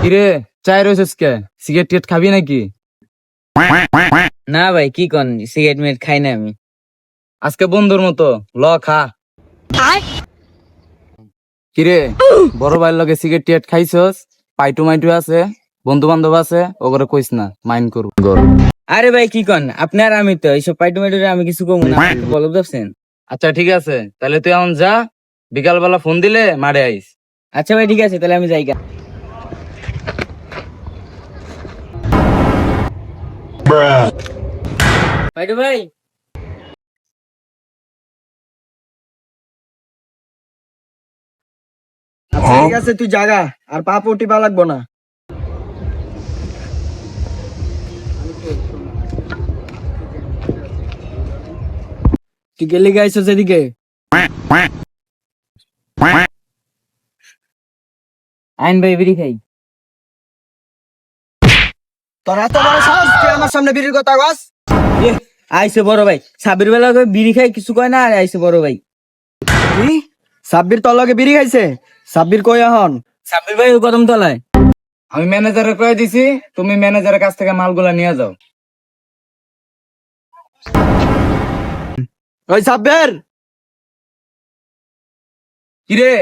কিরে চাই রয়েছিস কে? Cigarette ticket খাবি নাকি? না ভাই কি কন? সিগারেট মিগারেট খাই না আমি। আজকে বন্ধুর মতো ল খা। কিরে বড় ভাইয়ের লগে সিগারেট টিকেট খাইছস? পাইটু মাইটু আছে বন্ধু বান্ধব আছে ওগরে কইস না মাইন্ড করব। আরে ভাই কি কন? আপনার আমি তো এইসব পাইটু মাইটুরে আমি কিছু কমু না। বলব দেখছেন আচ্ছা ঠিক আছে। তাহলে তুই এখন যা বিকাল বেলা ফোন দিলে মারে আইস। আচ্ছা ভাই ঠিক আছে তাহলে আমি যাই গা। ভাই। আচ্ছা ঠিক আছে তুই জাগা আর পা পটিবা লাগবো না। তুই গেলি গাইছ সেদিকে আইন ভাই বিড়ি খাই। তোর এত বড় সাহস তুই আমার সামনে বিড়ির কথা এ, আইসে বড় ভাই সাবির বেলা বিড়ি খাই কিছু কয় না আর আইসে বড় ভাই। কি? সাব্বির তোর বিড়ি খাইছে? সাব্বির কই এখন? সাবির ভাই কদম তলায়। আমি ম্যানেজারে কয়ে দিছি তুমি ম্যানেজারের কাছ থেকে মালগুলা নিয়ে যাও। ওই সাব্বির! কিরে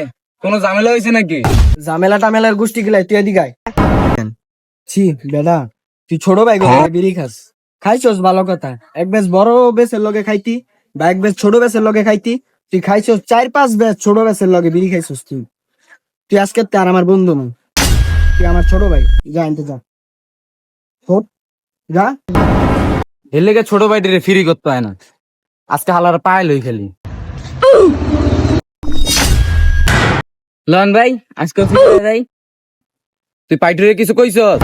কোনো ঝামেলা হয়েছে নাকি? ঝামেলা টামেলার গোষ্ঠী গিলাই তুই এদিকে আয়। ছি বেদা তুই ছোট ভাই গো বিড়ি খাস। খাইছস? ভালো কথা। এক বেশ বড় বেসের লগে খাইতি বা এক বেশ ছোট বেসের লগে খাইতি। তুই খাইছস চার পাঁচ বেশ ছোট বেসের লগে বিড়ি খাইছস তুই। তুই আজকে আর আমার বন্ধু না। তুই আমার ছোট ভাই যা আনতে যা। হোপ যা। এর লেগে ছোট ভাইটিরে ফ্রি করতে হয় না। আজকে হালার পায়ে লই খেলি। লন ভাই আজকে তুই পাইটুরে কিছু কইছস?